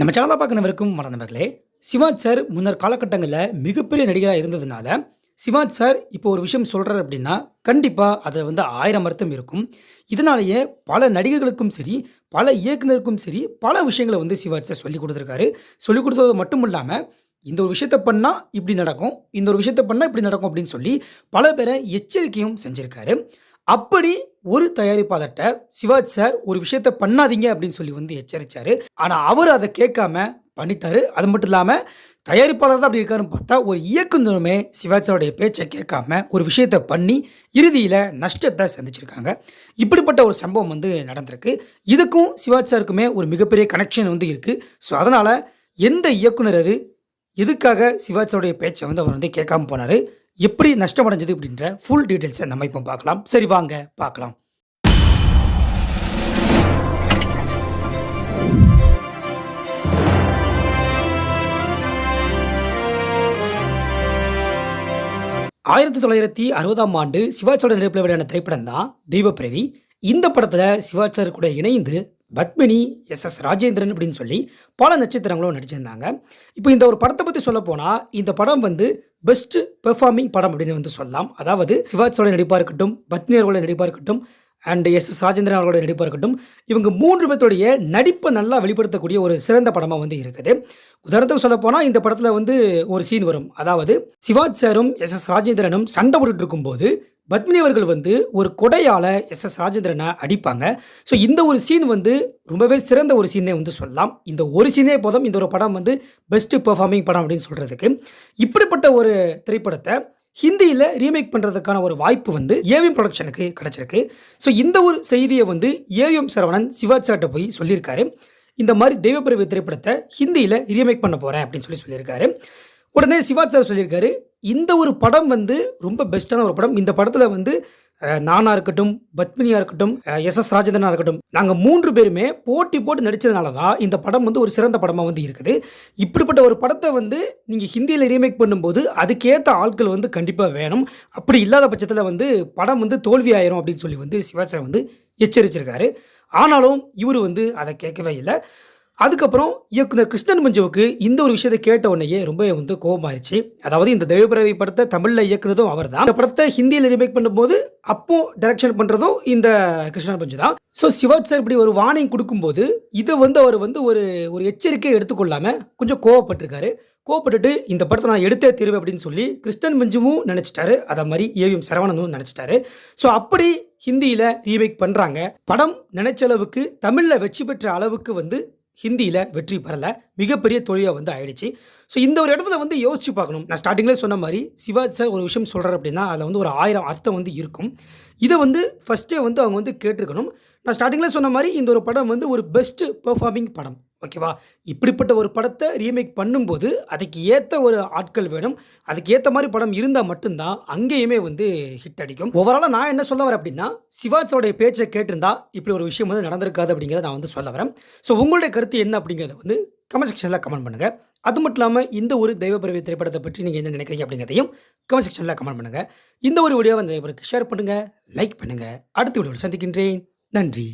நம்ம சேனலாக பார்க்குறவருக்கும் வணக்கம் நண்பர்களே. சிவாஜ் சார் முன்னர் காலகட்டங்களில் மிகப்பெரிய நடிகராக இருந்ததுனால சிவாஜ் சார் இப்போ ஒரு விஷயம் சொல்கிறார் அப்படின்னா கண்டிப்பாக அதில் வந்து ஆயிரம் அர்த்தம் இருக்கும். இதனாலேயே பல நடிகர்களுக்கும் சரி பல இயக்குனருக்கும் சரி பல விஷயங்களை வந்து சிவாஜ் சார் சொல்லி கொடுத்துருக்காரு. சொல்லி கொடுத்தது மட்டும் இல்லாமல் இந்த ஒரு விஷயத்தை பண்ணால் இப்படி நடக்கும் இந்த ஒரு விஷயத்தை பண்ணால் இப்படி நடக்கும் அப்படின்னு சொல்லி பல பேரை எச்சரிக்கையும் செஞ்சுருக்காரு. அப்படி ஒரு தயாரிப்பாளர்கிட்ட சிவாஜ் சார் ஒரு விஷயத்த பண்ணாதீங்க அப்படின்னு சொல்லி வந்து எச்சரித்தார் ஆனால் அவர் அதை கேட்காம பண்ணிட்டாரு. அது மட்டும் இல்லாமல் தயாரிப்பாளர் தான் அப்படி இருக்காருன்னு பார்த்தா ஒரு இயக்குனருமே சிவாஜ் சாருடைய பேச்சை கேட்காம ஒரு விஷயத்தை பண்ணி இறுதியில் நஷ்டத்தை சந்திச்சிருக்காங்க. இப்படிப்பட்ட ஒரு சம்பவம் வந்து நடந்திருக்கு. இதுக்கும் சிவாஜ் சாருக்குமே ஒரு மிகப்பெரிய கனெக்ஷன் வந்து இருக்குது ஸோ அதனால் எந்த இயக்குனர் அது? எதுக்காக சிவாஜ் பேச்சை வந்து அவர் வந்து கேட்காம போனார்? எப்படி நஷ்டமடைஞ்சது அப்படின்ற ஃபுல் டீட்டெயில்ஸை நம்ம இப்போ பார்க்கலாம். சரி வாங்க பார்க்கலாம். ஆயிரத்தி தொள்ளாயிரத்தி அறுபதாம் ஆண்டு சிவாச்சோட நடிப்பில் வெளியான திரைப்படம் தான் தெய்வப்பிரவி இந்த படத்தில் சிவாச்சார் கூட இணைந்து பத்மினி எஸ் எஸ் ராஜேந்திரன் அப்படின்னு சொல்லி பல நட்சத்திரங்களும் நடிச்சிருந்தாங்க. இப்போ இந்த ஒரு படத்தை பற்றி சொல்ல போனால் இந்த படம் வந்து பெஸ்ட் பெர்ஃபார்மிங் படம் அப்படின்னு வந்து சொல்லலாம். அதாவது சிவாஜியோட நடிப்பாக இருக்கட்டும் பத்னி அவர்களோட நடிப்பாக இருக்கட்டும் அண்ட் எஸ் எஸ் ராஜேந்திரன் அவர்களோட நடிப்பாக இருக்கட்டும் இவங்க மூன்று பேர்த்துடைய நடிப்பை நல்லா வெளிப்படுத்தக்கூடிய ஒரு சிறந்த படமாக வந்து இருக்குது. உதாரணத்துக்கு சொல்ல போனால் இந்த படத்தில் வந்து ஒரு சீன் வரும். அதாவது சிவாஜ் சாரும் எஸ் எஸ் ராஜேந்திரனும் சண்டை போட்டுட்டு இருக்கும்போது பத்மினி அவர்கள் வந்து ஒரு கொடையால் எஸ் எஸ் ராஜேந்திரனை அடிப்பாங்க. ஸோ இந்த ஒரு சீன் வந்து ரொம்பவே சிறந்த ஒரு சீனே வந்து சொல்லலாம். இந்த ஒரு சீனே போதும் இந்த ஒரு படம் வந்து பெஸ்ட்டு பெர்ஃபார்மிங் படம் அப்படின்னு சொல்கிறதுக்கு இப்படிப்பட்ட ஒரு திரைப்படத்தை ஹிந்தியில் ரீமேக் பண்ணுறதுக்கான ஒரு வாய்ப்பு வந்து ஏவிஎம் ப்ரொடக்ஷனுக்கு கிடச்சிருக்கு. ஸோ இந்த ஒரு செய்தியை வந்து ஏவிஎம் சரவணன் சிவாஜ் போய் சொல்லியிருக்காரு. இந்த மாதிரி தெய்வப்பிரவி திரைப்படத்தை ஹிந்தியில் ரீமேக் பண்ண போகிறேன் அப்படின்னு சொல்லி சொல்லியிருக்காரு. உடனே சிவாஜ் சார் சொல்லியிருக்காரு இந்த ஒரு படம் வந்து ரொம்ப பெஸ்ட்டான ஒரு படம். இந்த படத்தில் வந்து நானாக நானா இருக்கட்டும் பத்மினியாக இருக்கட்டும் எஸ் எஸ் ராஜேந்திரனாக இருக்கட்டும் நாங்கள் மூன்று பேருமே போட்டி போட்டு நடித்ததுனால தான் இந்த படம் வந்து ஒரு சிறந்த படமாக வந்து இருக்குது. இப்படிப்பட்ட ஒரு படத்தை வந்து நீங்கள் ஹிந்தியில் ரீமேக் பண்ணும்போது அதுக்கேற்ற ஆட்கள் வந்து கண்டிப்பாக வேணும். அப்படி இல்லாத பட்சத்தில் வந்து படம் வந்து தோல்வி ஆயிரும் அப்படின்னு சொல்லி வந்து சிவாஜி வந்து எச்சரிச்சிருக்காரு. ஆனாலும் இவர் வந்து அதை கேட்கவே இல்லை. அதுக்கப்புறம் இயக்குனர் கிருஷ்ணன் மஞ்சுவுக்கு இந்த ஒரு விஷயத்தை கேட்ட உடனேயே ரொம்ப வந்து கோபமாயிருச்சு அதாவது இந்த தேவபிரவி படத்தை தமிழில் இயக்குனதும் அவர் தான் இந்த படத்தை ஹிந்தியில் ரீமேக் பண்ணும்போது அப்போ டைரக்ஷன் பண்ணுறதும் இந்த கிருஷ்ணன் மஞ்சு தான். ஸோ சிவாஜ் சார் இப்படி ஒரு வார்னிங் கொடுக்கும்போது இதை வந்து அவர் வந்து ஒரு ஒரு எச்சரிக்கை எடுத்துக்கொள்ளாமல் கொஞ்சம் கோவப்பட்டிருக்காரு. கோவப்பட்டுட்டு இந்த படத்தை நான் எடுத்தே தீருவேன் அப்படின்னு சொல்லி கிருஷ்ணன் மஞ்சுவும் நினச்சிட்டாரு. அதை மாதிரி ஏவிஎம் சரவணனும் நினச்சிட்டாரு. ஸோ அப்படி ஹிந்தியில் ரீமேக் பண்ணுறாங்க படம் நினைச்ச அளவுக்கு தமிழில் வெற்றி பெற்ற அளவுக்கு வந்து ஹிந்தியில் வெற்றி பெறலை. மிகப்பெரிய தொழிலாக வந்து ஆயிடுச்சு. ஸோ இந்த ஒரு இடத்துல வந்து யோசிச்சு பார்க்கணும். நான் ஸ்டார்டிங்லேயே சொன்ன மாதிரி சிவாஜ் சார் ஒரு விஷயம் சொல்கிறார் அப்படின்னா அதில் வந்து ஒரு ஆயிரம் அர்த்தம் வந்து இருக்கும். இதை வந்து ஃபஸ்ட்டே வந்து அவங்க வந்து கேட்டிருக்கணும். நான் ஸ்டார்டிங்கில் சொன்ன மாதிரி இந்த ஒரு படம் வந்து ஒரு பெஸ்ட் பெர்ஃபார்மிங் படம். ஓகேவா? இப்படிப்பட்ட ஒரு படத்தை ரீமேக் பண்ணும்போது அதுக்கு ஏற்ற ஒரு ஆட்கள் வேணும். அதுக்கு ஏற்ற மாதிரி படம் இருந்தால் மட்டும்தான் அங்கேயுமே வந்து ஹிட் அடிக்கும். ஓவராலாக நான் என்ன சொல்ல வரேன் அப்படின்னா சிவாஜோடைய பேச்சை கேட்டிருந்தா இப்படி ஒரு விஷயம் வந்து நடந்திருக்காது அப்படிங்கிறத நான் வந்து சொல்ல வரேன். ஸோ உங்களுடைய கருத்து என்ன அப்படிங்கிறத வந்து கமெண்ட் செக்ஷனில் கமெண்ட் பண்ணுங்கள் அது மட்டும் இல்லாமல் இந்த ஒரு தெய்வப்பிரவி திரைப்படத்தை பற்றி நீங்கள் என்ன நினைக்கிறீங்க அப்படிங்கிறதையும் கமெண்ட் செக்ஷனில் கமெண்ட் பண்ணுங்கள் இந்த ஒரு வீடியோவை அந்த ஷேர் பண்ணுங்கள் லைக் பண்ணுங்கள் அடுத்த வீடியோவில் சந்திக்கின்றேன். நன்றி.